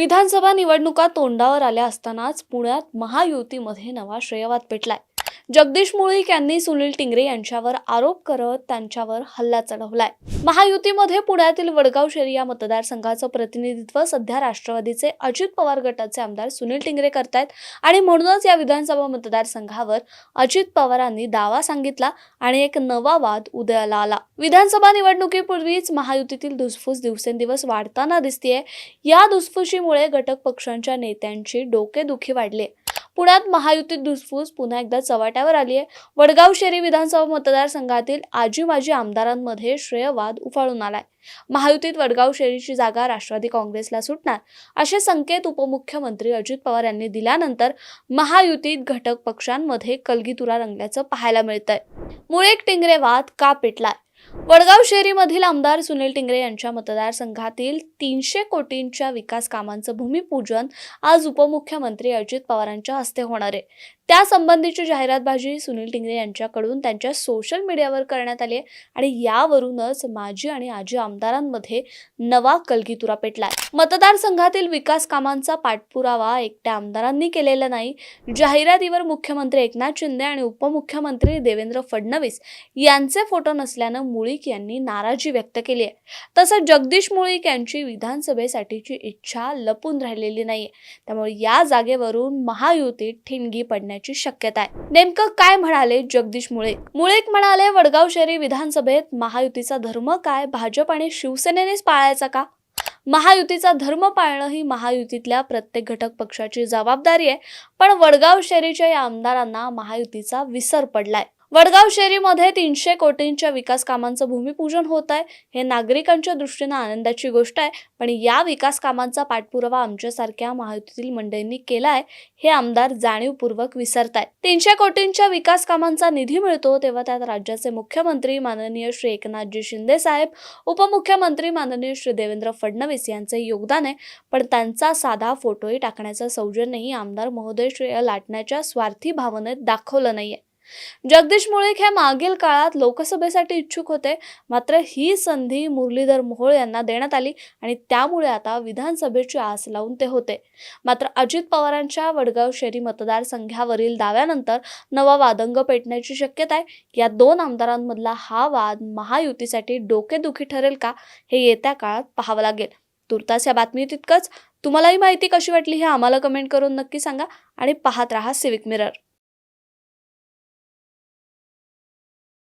विधानसभा निवडणुका तोंडावर आल्या असतानाच पुण्यात महायुतीमध्ये नवा श्रेयवाद पेटलाय. जगदीश मुळीक यांनी सुनील टिंगरे यांच्यावर आरोप करत त्यांच्यावर हल्ला चढवलाय. महायुतीमध्ये पुण्यातील वडगाव शेरी या मतदारसंघाचं प्रतिनिधित्व सध्या राष्ट्रवादीचे अजित पवार गटाचे आमदार सुनील टिंगरे करतायत आणि म्हणूनच या विधानसभा मतदारसंघावर अजित पवारांनी दावा सांगितला आणि एक नवा वाद उदयाला आला. विधानसभा निवडणुकीपूर्वीच महायुतीतील धुसफूस दिवसेंदिवस वाढताना दिसतीये. या धुसफुशीमुळे घटक पक्षांच्या नेत्यांची डोकेदुखी वाढली. पुण्यात महायुतीत धुसफूस पुन्हा एकदा चव्हाट्यावर आली आहे. वडगाव शेरी विधानसभा मतदारसंघातील आजी माजी आमदारांमध्ये श्रेयवाद उफाळून आलाय. महायुतीत वडगाव शेरीची जागा राष्ट्रवादी काँग्रेसला सुटणार. असे संकेत उपमुख्यमंत्री अजित पवार यांनी दिल्यानंतर महायुतीत घटक पक्षांमध्ये कलगीतुरा रंगल्याचं पाहायला मिळतंय. मुळे टिंगरे वाद का पेटलाय? वडगाव शहरीमधील आमदार सुनील टिंगरे यांच्या मतदारसंघातील तीनशे कोटींच्या विकास कामांचं भूमिपूजन आज उपमुख्यमंत्री अजित पवारांच्या हस्ते होणार आहे. त्या संबंधीची जाहिरातबाजी सुनील टिंगरे यांच्याकडून त्यांच्या सोशल मीडियावर करण्यात आली आहे आणि यावरूनच माजी आणि आजी आमदारांमध्ये नवा कलगीतुरा पेटलाय. मतदारसंघातील विकास कामांचा पाठपुरावा एकट्या आमदारांनी केलेला नाही. जाहिरातीवर मुख्यमंत्री एकनाथ शिंदे आणि उपमुख्यमंत्री देवेंद्र फडणवीस यांचे फोटो नसल्यानं मुळीक यांनी नाराजी व्यक्त केली आहे. तसंच जगदीश मुळीक यांची विधानसभेसाठीची इच्छा लपून राहिलेली नाहीये. त्यामुळे या जागेवरून महायुतीत ठिणगी पडण्याची शक्यता आहे. नेमकं काय म्हणाले जगदीश मुळीक? मुळीक म्हणाले वडगाव शहरी विधानसभेत महायुतीचा धर्म काय? भाजप आणि शिवसेनेनेच पाळायचा का? महायुतीचा धर्म पाळणं ही महायुतीतल्या प्रत्येक घटक पक्षाची जबाबदारी आहे. पण वडगाव शहरीच्या या आमदारांना महायुतीचा विसर पडलाय. वडगाव शेरीमध्ये तीनशे कोटींच्या विकास कामांचं भूमिपूजन होत आहे. हे नागरिकांच्या दृष्टीनं आनंदाची गोष्ट आहे. पण या विकास कामांचा पाठपुरावा आमच्यासारख्या महायुतीतील मंडळींनी केलाय हे आमदार जाणीवपूर्वक विसरत आहेत तीनशे कोटींच्या विकास कामांचा निधी मिळतो तेव्हा त्यात राज्याचे मुख्यमंत्री माननीय श्री एकनाथजी शिंदे साहेब उपमुख्यमंत्री माननीय श्री देवेंद्र फडणवीस यांचे योगदान आहे. पण त्यांचा साधा फोटोही टाकण्याचं सौजन्यही आमदार महोदय श्रेय लाटण्याच्या स्वार्थी भावनेत दाखवलं नाहीये. जगदीश मुळीक हे मागील काळात लोकसभेसाठी इच्छुक होते. मात्र ही संधी मुरलीधर मोहोळ यांना देण्यात आली आणि त्यामुळे आता विधानसभेची आस लावून ते होते. मात्र अजित पवारांच्या वडगाव शेरी मतदारसंघावरील दाव्यानंतर नवा वादंग पेटण्याची शक्यता आहे. या दोन आमदारांमधला हा वाद महायुतीसाठी डोकेदुखी ठरेल का हे येत्या काळात पाहावं लागेल. तुर्तास या बातमी तितकंच. तुम्हालाही माहिती कशी वाटली हे आम्हाला कमेंट करून नक्की सांगा आणि पाहत राहा सिविक मिरर